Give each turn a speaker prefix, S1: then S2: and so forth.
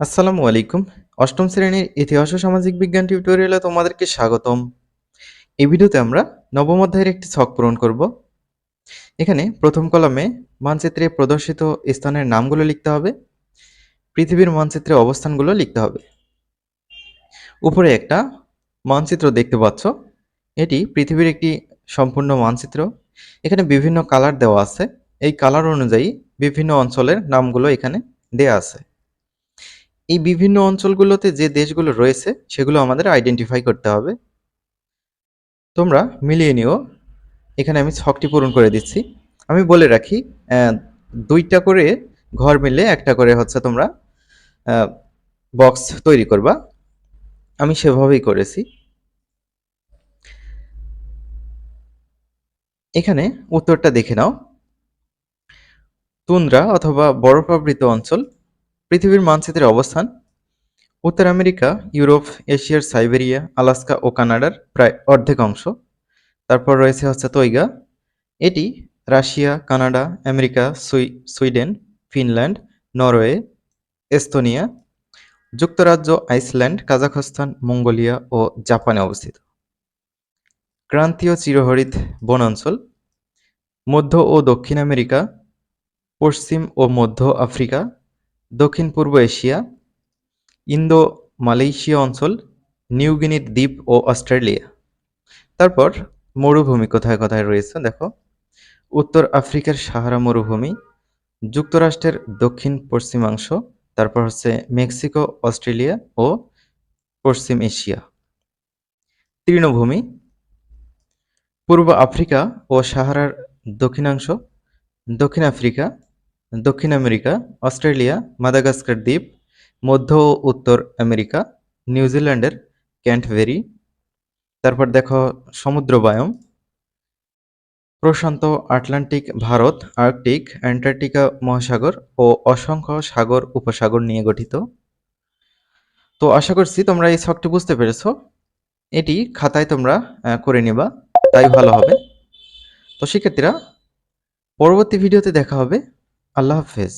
S1: আসসালামু আলাইকুম। অষ্টম শ্রেণির ইতিহাস ও সামাজিক বিজ্ঞান টিউটোরিয়ালে তোমাদেরকে স্বাগতম। এই ভিডিওতে আমরা নবম অধ্যায়ের একটি ছক পূরণ করব। এখানে প্রথম কলামে মানচিত্রে প্রদর্শিত স্থানের নামগুলো লিখতে হবে, পৃথিবীর মানচিত্রে অবস্থানগুলো লিখতে হবে। উপরে একটা মানচিত্র দেখতে পাচ্ছ, এটি পৃথিবীর একটি সম্পূর্ণ মানচিত্র। এখানে বিভিন্ন কালার দেওয়া আছে, এই কালার অনুযায়ী বিভিন্ন অঞ্চলের নামগুলো এখানে দেয়া আছে। এই বিভিন্ন অঞ্চলগুলোতে যে দেশগুলো রয়েছে, সেগুলো আমাদের আইডেন্টিফাই করতে হবে। তোমরা মিলিয়ে নিও। এখানে আমি ছকটি পূরণ করে দিচ্ছি। আমি বলে রাখি দুইটা করে ঘর মিলে একটা করে হচ্ছে তোমরা বক্স তৈরি করবা। আমি সেভাবেই করেছি। এখানে উত্তরটা দেখে নাও। তুন্দ্রা অথবা বরফাবৃত অঞ্চল পৃথিবীর মানচিত্রের অবস্থান, উত্তর আমেরিকা, ইউরোপ এশিয়ার সাইবেরিয়া, আলাস্কা ও কানাডার প্রায় অর্ধেক অংশ। তারপর রয়েছে হচ্ছে তৈগা। এটি রাশিয়া, কানাডা, আমেরিকা, সুই- সুইডেন, ফিনল্যান্ড, নরওয়ে, এস্তোনিয়া, যুক্তরাজ্য, আইসল্যান্ড, কাজাখস্তান, মঙ্গোলিয়া ও জাপানে অবস্থিত। ক্রান্তীয় চিরহরিত বনাঞ্চল, মধ্য ও দক্ষিণ আমেরিকা, পশ্চিম ও মধ্য আফ্রিকা দক্ষিণ পূর্ব এশিয়া ইন্দো মালয়েশিয়া অঞ্চল নিউগিনির দ্বীপ ও অস্ট্রেলিয়া। তারপর মরুভূমি কোথায় কোথায় রয়েছে দেখো। উত্তর আফ্রিকার সাহারা মরুভূমি, যুক্তরাষ্ট্রের দক্ষিণ পশ্চিমাংশ তারপর হচ্ছে মেক্সিকো, অস্ট্রেলিয়া ও পশ্চিম এশিয়া। তৃণভূমি, পূর্ব আফ্রিকা ও সাহারার দক্ষিণাংশ, দক্ষিণ আফ্রিকা দক্ষিণ আমেরিকা, অস্ট্রেলিয়া, মাদাগাস্কার দ্বীপ, মধ্য ও উত্তর আমেরিকা নিউজিল্যান্ডের ক্যান্টবেরি তারপর দেখো সমুদ্র বায়ম প্রশান্ত আটলান্টিক ভারত, আর্কটিক, অ্যান্টার্কটিকা মহাসাগর ও অসংখ্য সাগর উপসাগর নিয়ে গঠিত। তো আশা করছি তোমরা এই ছকটি বুঝতে পেরেছ। এটি খাতায় তোমরা করে নিবা, তাই ভালো হবে। তো শিক্ষার্থীরা, পরবর্তী ভিডিওতে দেখা হবে। আল্লাহ হাফেজ